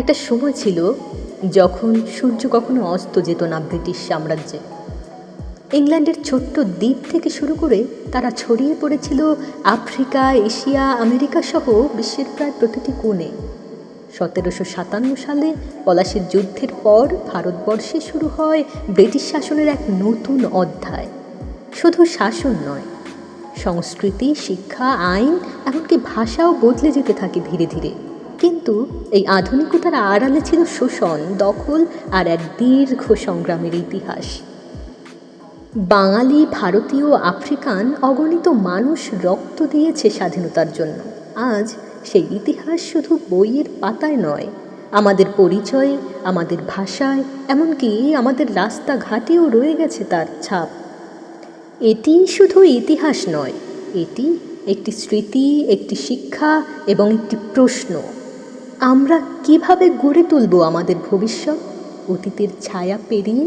একটা সময় ছিল যখন সূর্য কখনো অস্ত যেত না ব্রিটিশ সাম্রাজ্যে। ইংল্যান্ডের ছোট্ট দ্বীপ থেকে শুরু করে তারা ছড়িয়ে পড়েছিল আফ্রিকা, এশিয়া, আমেরিকা সহ বিশ্বের প্রায় প্রতিটি কোণে। সতেরোশো সাতান্ন সালে পলাশির যুদ্ধের পর ভারতবর্ষে শুরু হয় ব্রিটিশ শাসনের এক নতুন অধ্যায়। শুধু শাসন নয়, সংস্কৃতি, শিক্ষা, আইন, এমনকি ভাষাও বদলে যেতে থাকে ধীরে ধীরে। কিন্তু এই আধুনিকতার আড়ালে ছিল শোষণ, দখল আর এক দীর্ঘ সংগ্রামের ইতিহাস। বাঙালি, ভারতীয়, আফ্রিকান অগণিত মানুষ রক্ত দিয়েছে স্বাধীনতার জন্য। আজ সেই ইতিহাস শুধু বইয়ের পাতায় নয়, আমাদের পরিচয়ে, আমাদের ভাষায়, এমনকি আমাদের রাস্তাঘাটেও রয়ে গেছে তার ছাপ। এটি শুধু ইতিহাস নয়, এটি একটি স্মৃতি, একটি শিক্ষা এবং একটি প্রশ্ন। আমরা কীভাবে গড়ে তুলব আমাদের ভবিষ্যৎ? অতীতের ছায়া পেরিয়ে